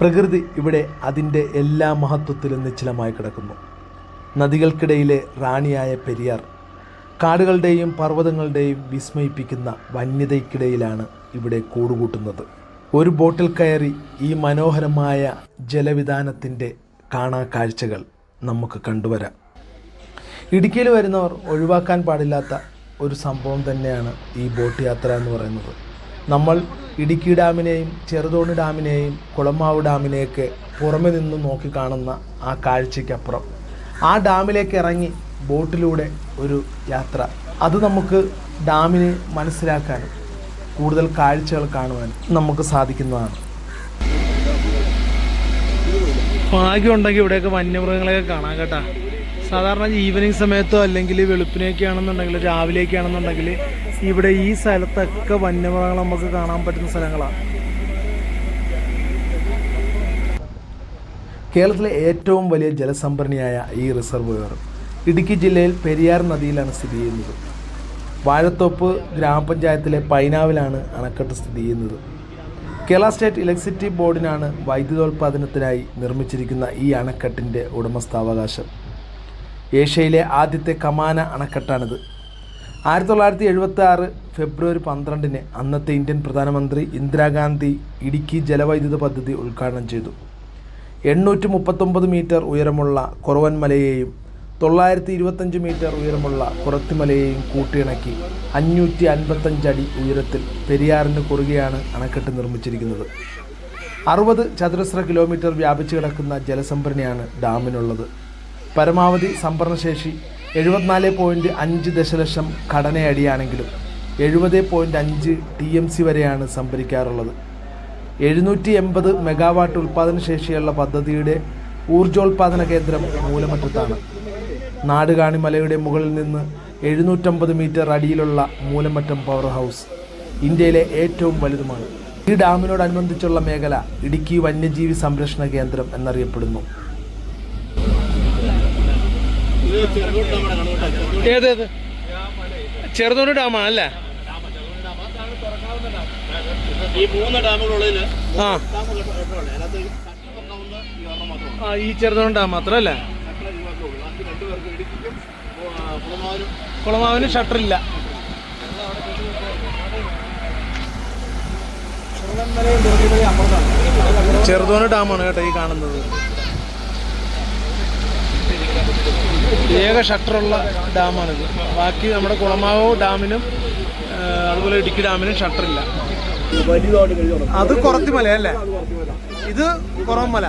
പ്രകൃതി ഇവിടെ അതിന്റെ എല്ലാ മഹത്വത്തിലും നിശ്ചലമായി കിടക്കുന്നു. നദികൾക്കിടയിലെ റാണിയായ പെരിയാർ കാടുകളുടെയും പർവതങ്ങളുടെയും വിസ്മയിപ്പിക്കുന്ന വന്യതയ്ക്കിടയിലാണ് ഇവിടെ കൂടുകൂട്ടുന്നത്. ഒരു ബോട്ടിൽ കയറി ഈ മനോഹരമായ ജലവിധാനത്തിന്റെ കാണാ കാഴ്ചകൾ നമുക്ക് കണ്ടുവരാം. ഇടുക്കിയിൽ വരുന്നവർ ഒഴിവാക്കാൻ പാടില്ലാത്ത ഒരു സംഭവം തന്നെയാണ് ഈ ബോട്ട് യാത്ര എന്ന് പറയുന്നത്. നമ്മൾ ഇടുക്കി ഡാമിനെയും ചെറുതോണി ഡാമിനെയും കുളമാവ് ഡാമിനെയൊക്കെ പുറമെ നിന്ന് നോക്കി കാണുന്ന ആ കാഴ്ചയ്ക്കപ്പുറം. ആ ഡാമിലേക്ക് ഇറങ്ങി ബോട്ടിലൂടെ ഒരു യാത്ര. അത് നമുക്ക് ഡാമിനെ മനസ്സിലാക്കാനും കൂടുതൽ കാഴ്ചകൾ കാണുവാനും നമുക്ക് സാധിക്കുന്നതാണ്. ഭാഗ്യമുണ്ടെങ്കിൽ ഇവിടെയൊക്കെ വന്യമൃഗങ്ങളെയൊക്കെ കാണാം കേട്ടാ. സാധാരണ ഈവനിങ് സമയത്തോ അല്ലെങ്കിൽ രാവിലെയൊക്കെ ആണെന്നുണ്ടെങ്കിൽ ഇവിടെ ഈ സ്ഥലത്തൊക്കെ വന്യമൃഗങ്ങൾ നമുക്ക് കാണാൻ പറ്റുന്ന സ്ഥലങ്ങളാണ്. കേരളത്തിലെ ഏറ്റവും വലിയ ജലസംഭരണിയായ ഈ റിസർവോയർ ഇടുക്കി ജില്ലയിൽ പെരിയാർ നദിയിലാണ് സ്ഥിതി ചെയ്യുന്നത്. വാഴത്തോപ്പ് ഗ്രാമപഞ്ചായത്തിലെ പൈനാവിലാണ് അണക്കെട്ട് സ്ഥിതി ചെയ്യുന്നത്. കേരള സ്റ്റേറ്റ് ഇലക്ട്രിസിറ്റി ബോർഡിനാണ് വൈദ്യുതോൽപാദനത്തിനായി നിർമ്മിച്ചിരിക്കുന്ന ഈ അണക്കെട്ടിന്റെ ഉടമസ്ഥാവകാശം. ഏഷ്യയിലെ ആദ്യത്തെ കമാന അണക്കെട്ടാണിത്. ആയിരത്തി തൊള്ളായിരത്തി എഴുപത്തി ആറ് ഫെബ്രുവരി പന്ത്രണ്ടിന് അന്നത്തെ ഇന്ത്യൻ പ്രധാനമന്ത്രി ഇന്ദിരാഗാന്ധി ഇടുക്കി ജലവൈദ്യുത പദ്ധതി ഉദ്ഘാടനം ചെയ്തു. എണ്ണൂറ്റി മുപ്പത്തൊമ്പത് മീറ്റർ ഉയരമുള്ള കുറവൻമലയെയും തൊള്ളായിരത്തി ഇരുപത്തഞ്ച് മീറ്റർ ഉയരമുള്ള കുറത്തിമലയെയും കൂട്ടിയിണക്കി അഞ്ഞൂറ്റി അൻപത്തഞ്ച് അടി ഉയരത്തിൽ പെരിയാറിന് കുറുകെയാണ് അണക്കെട്ട് നിർമ്മിച്ചിരിക്കുന്നത്. അറുപത് ചതുരശ്ര കിലോമീറ്റർ വ്യാപിച്ചു കിടക്കുന്ന ജലസംഭരണിയാണ് ഡാമിനുള്ളത്. പരമാവധി സംഭരണശേഷി എഴുപത്തിനാല് പോയിന്റ് അഞ്ച് ദശലക്ഷം ഘടനയടിയാണെങ്കിലും എഴുപത് പോയിന്റ് അഞ്ച് ടി എം സി വരെയാണ് സംഭരിക്കാറുള്ളത്. എഴുന്നൂറ്റി എൺപത് മെഗാവാട്ട് ഉൽപ്പാദന ശേഷിയുള്ള പദ്ധതിയുടെ ഊർജോൽപാദന കേന്ദ്രം മൂലമറ്റത്താണ്. നാടുകാണി മലയുടെ മുകളിൽ നിന്ന് എഴുന്നൂറ്റമ്പത് മീറ്റർ അടിയിലുള്ള മൂലമറ്റം പവർ ഹൗസ് ഇന്ത്യയിലെ ഏറ്റവും വലുതുമാണ്. ഈ ഡാമിനോടനുബന്ധിച്ചുള്ള മേഖല ഇടുക്കി വന്യജീവി സംരക്ഷണ കേന്ദ്രം എന്നറിയപ്പെടുന്നു. ഏത് ഏത്? ചെറുതോണി ഡാമാണ് അല്ലേ? ഈ മൂന്ന് ആ. ആ ഈ ചെറുതോണി ഡാം മാത്രം അല്ലേ? കുളമാവിന് ഷട്ടറില്ല ചെറുതോണി ഡാമാണ് കേട്ടോ ഈ കാണുന്നത്. ഷട്ടറുള്ള ഡാമാണിത്. ബാക്കി നമ്മുടെ കുളമാവ് ഡാമിനും അതുപോലെ ഇടുക്കി ഡാമിനും ഷട്ടറില്ല. അത് കുറച്ച് അല്ലേ? ഇത് കുറവമല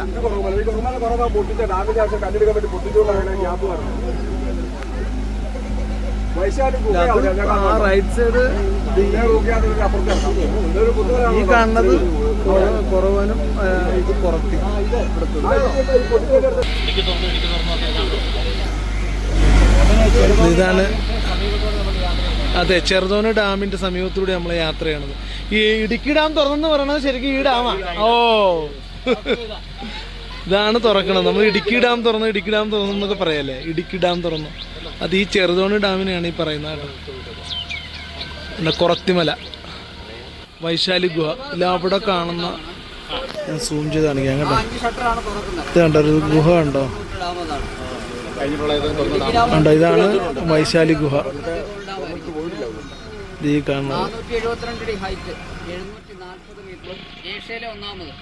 ആ റൈറ്റ് സൈഡ് ഈ കാണുന്നത് കുറവനും ഇത് പുറത്തി. എനിക്ക് തോന്നുന്നു ഇത് കുറത്തി ഇതാണ് അതെ ചെറുതോണി ഡാമിന്റെ സമീപത്തൂടെ നമ്മൾ യാത്ര ചെയ്യണത് ഈ ഇടുക്കി ഡാം തുറന്നെന്ന് പറയണത് ശരിക്കും ഈ ഡാമാ? ഓ. ഇതാണ് തുറക്കണത്. നമ്മൾ ഇടുക്കി ഡാം തുറന്നു ഇടുക്കി ഡാം തുറന്നു എന്നൊക്കെ പറയല്ലേ? ഇടുക്കി ഡാം തുറന്നു. അത് ഈ ചെറുതോണി ഡാമിനെയാണ് ഈ പറയുന്നത് പിന്നെ കുറത്തിമല. വൈശാലി ഗുഹ. ഇല്ല അവിടെ കാണുന്ന ഞാൻ സൂം ചെയ്ത് കാണിക്കാം കേട്ടോ. കണ്ടോ ഒരു ഗുഹ ഉണ്ടോ ഉണ്ടോ ഇതാണ് വൈശാലി ഗുഹ. ഈ കാണുന്നത്. ഏഷ്യയിലെ ഒന്നാമത്.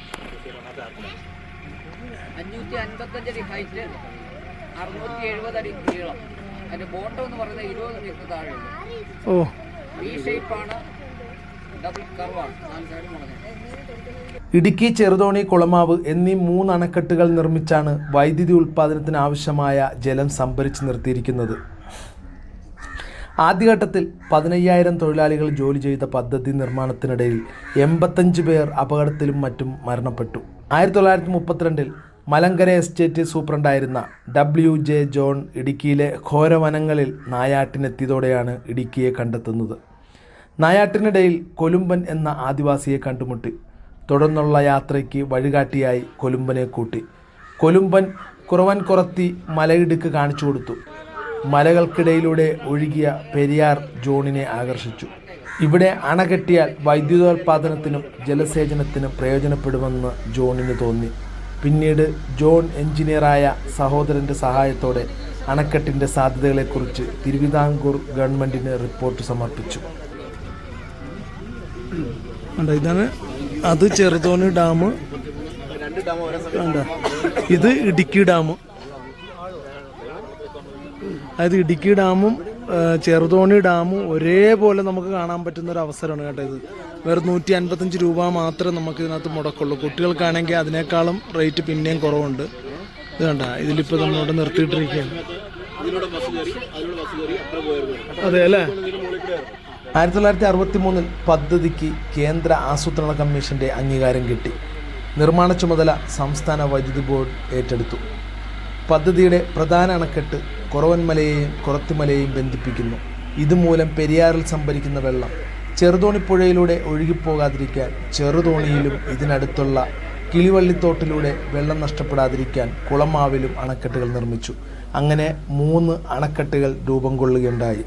അഞ്ഞൂറ്റി അൻപത്തഞ്ച് അടി ഹൈറ്റ് അറുന്നൂറ്റി എഴുപത് അടി നീളം. അതിന്റെ ബോട്ടം എന്ന് പറയുന്നത് ഇരുപത് മീറ്റർ താഴെയുണ്ട്. ഈ ഷേപ്പാണ് ഇടുക്കി ചെറുതോണി കുളമാവ് എന്നീ മൂന്ന് അണക്കെട്ടുകൾ നിർമ്മിച്ചാണ് വൈദ്യുതി ഉൽപ്പാദനത്തിന് ആവശ്യമായ ജലം സംഭരിച്ചു നിർത്തിയിരിക്കുന്നത്. ആദ്യഘട്ടത്തിൽ പതിനയ്യായിരം തൊഴിലാളികൾ ജോലി ചെയ്ത പദ്ധതി നിർമ്മാണത്തിനിടയിൽ എൺപത്തഞ്ച് പേർ അപകടത്തിലും മറ്റും മരണപ്പെട്ടു. ആയിരത്തി തൊള്ളായിരത്തി മുപ്പത്തിരണ്ടിൽ മലങ്കര എസ്റ്റേറ്റ് സൂപ്രണ്ടായിരുന്ന ഡബ്ല്യു ജെ ജോൺ ഇടുക്കിയിലെ ഘോരവനങ്ങളിൽ നായാട്ടിനെത്തിയതോടെയാണ് ഇടുക്കിയെ കണ്ടെത്തുന്നത്. നായാട്ടിനിടയിൽ കൊലുമ്പൻ എന്ന ആദിവാസിയെ കണ്ടുമുട്ടി. തുടർന്നുള്ള യാത്രയ്ക്ക് വഴികാട്ടിയായി കൊലുമ്പനെ കൂട്ടി. കൊലുമ്പൻ കുറവൻ കുറത്തി മലയിടുക്ക് കാണിച്ചു കൊടുത്തു. മലകൾക്കിടയിലൂടെ ഒഴുകിയ പെരിയാർ ജോണിനെ ആകർഷിച്ചു. ഇവിടെ അണ കെട്ടിയാൽ വൈദ്യുതോൽപാദനത്തിനും ജലസേചനത്തിനും പ്രയോജനപ്പെടുമെന്ന് ജോണിന് തോന്നി. പിന്നീട് ജോൺ എഞ്ചിനീയറായ സഹോദരന്റെ സഹായത്തോടെ അണക്കെട്ടിന്റെ സാധ്യതകളെക്കുറിച്ച് തിരുവിതാംകൂർ ഗവൺമെന്റിന് റിപ്പോർട്ട് സമർപ്പിച്ചു. കണ്ടോ ഇതാണ് അത് ചെറുതോണി ഡാം. കണ്ടോ ഇത് ഇടുക്കി ഡാം. അതായത് ഇടുക്കി ഡാമും ചെറുതോണി ഡാമും ഒരേപോലെ നമുക്ക് കാണാൻ പറ്റുന്ന ഒരു അവസരമാണ് കേട്ടോ ഇത്. വെറും നൂറ്റി അൻപത്തഞ്ച് രൂപ മാത്രമേ നമുക്ക് ഇതിനകത്ത് മുടക്കുള്ളൂ. കുട്ടികൾക്കാണെങ്കിൽ അതിനേക്കാളും റേറ്റ് പിന്നെയും കുറവുണ്ട്. ഇത് കണ്ട ഇതിലിപ്പോൾ നമ്മളോട് നിർത്തിയിട്ടിരിക്കുകയാണ്. അതെ അല്ലേ? ആയിരത്തി തൊള്ളായിരത്തി അറുപത്തി മൂന്നിൽ പദ്ധതിക്ക് കേന്ദ്ര ആസൂത്രണ കമ്മീഷന്റെ അംഗീകാരം കിട്ടി. നിർമ്മാണ ചുമതല സംസ്ഥാന വൈദ്യുതി ബോർഡ് ഏറ്റെടുത്തു. പദ്ധതിയുടെ പ്രധാന അണക്കെട്ട് കുറവൻമലയെയും കുറത്തിമലയെയും ബന്ധിപ്പിക്കുന്നു. ഇതുമൂലം പെരിയാറിൽ സംഭരിക്കുന്ന വെള്ളം ചെറുതോണിപ്പുഴയിലൂടെ ഒഴുകിപ്പോകാതിരിക്കാൻ ചെറുതോണിയിലും ഇതിനടുത്തുള്ള കിളിവള്ളിത്തോട്ടിലൂടെ വെള്ളം നഷ്ടപ്പെടാതിരിക്കാൻ കുളമാവിലും അണക്കെട്ടുകൾ നിർമ്മിച്ചു. അങ്ങനെ മൂന്ന് അണക്കെട്ടുകൾ രൂപം കൊള്ളുകയുണ്ടായി.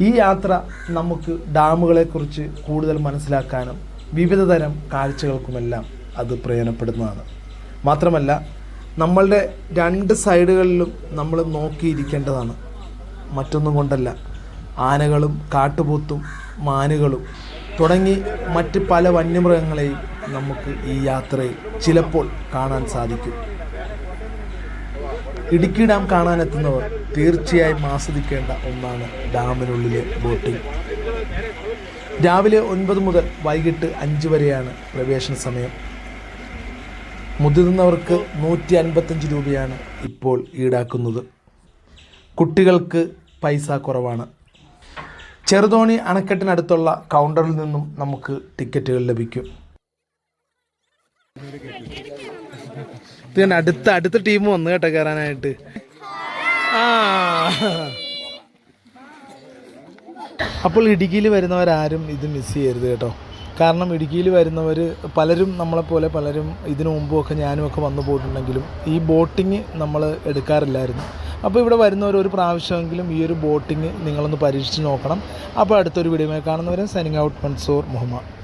ഈ യാത്ര നമുക്ക് ഡാമുകളെക്കുറിച്ച് കൂടുതൽ മനസ്സിലാക്കാനും വിവിധ തരം കാഴ്ചകൾക്കുമെല്ലാം അത് പ്രയോജനപ്പെടുന്നതാണ്. മാത്രമല്ല നമ്മളുടെ രണ്ട് സൈഡുകളിലും നമ്മൾ നോക്കിയിരിക്കേണ്ടതാണ്. മറ്റൊന്നും കൊണ്ടല്ല ആനകളും കാട്ടുപോത്തും മാനുകളും തുടങ്ങി മറ്റ് പല വന്യമൃഗങ്ങളെയും നമുക്ക് ഈ യാത്രയിൽ ചിലപ്പോൾ കാണാൻ സാധിക്കും. ഇടുക്കി ഡാം കാണാനെത്തുന്നവർ തീർച്ചയായും ആസ്വദിക്കേണ്ട ഒന്നാണ് ഡാമിനുള്ളിലെ ബോട്ടിംഗ്. രാവിലെ ഒൻപത് മുതൽ വൈകിട്ട് അഞ്ച് വരെയാണ് പ്രവേശന സമയം. മുതിർന്നവർക്ക് നൂറ്റി അൻപത്തഞ്ച് രൂപയാണ് ഇപ്പോൾ ഈടാക്കുന്നത്. കുട്ടികൾക്ക് പൈസ കുറവാണ്. ചെറുതോണി അണക്കെട്ടിനടുത്തുള്ള കൗണ്ടറിൽ നിന്നും നമുക്ക് ടിക്കറ്റുകൾ ലഭിക്കും. അടുത്ത അടുത്ത ടീം വന്നു കേട്ടോ കയറാനായിട്ട്. അപ്പോൾ ഇടുക്കിയിൽ വരുന്നവരാരും ഇത് മിസ് ചെയ്യരുത് കേട്ടോ. കാരണം ഇടുക്കിയിൽ വരുന്നവർ പലരും നമ്മളെപ്പോലെ പലരും ഇതിനു മുമ്പുമൊക്കെ ഞാനുമൊക്കെ വന്നു പോയിട്ടുണ്ടെങ്കിലും ഈ ബോട്ടിങ് നമ്മൾ എടുക്കാറില്ലായിരുന്നു. അപ്പോൾ ഇവിടെ വരുന്നവർ ഒരു പ്രാവശ്യമെങ്കിലും ഈ ഒരു ബോട്ടിങ് നിങ്ങളൊന്ന് പരീക്ഷിച്ച് നോക്കണം. അപ്പോൾ അടുത്തൊരു വീഡിയോ കാണുന്നവരെ സൈനിങ് ഔട്ട് മൻസൂർ മുഹമ്മദ്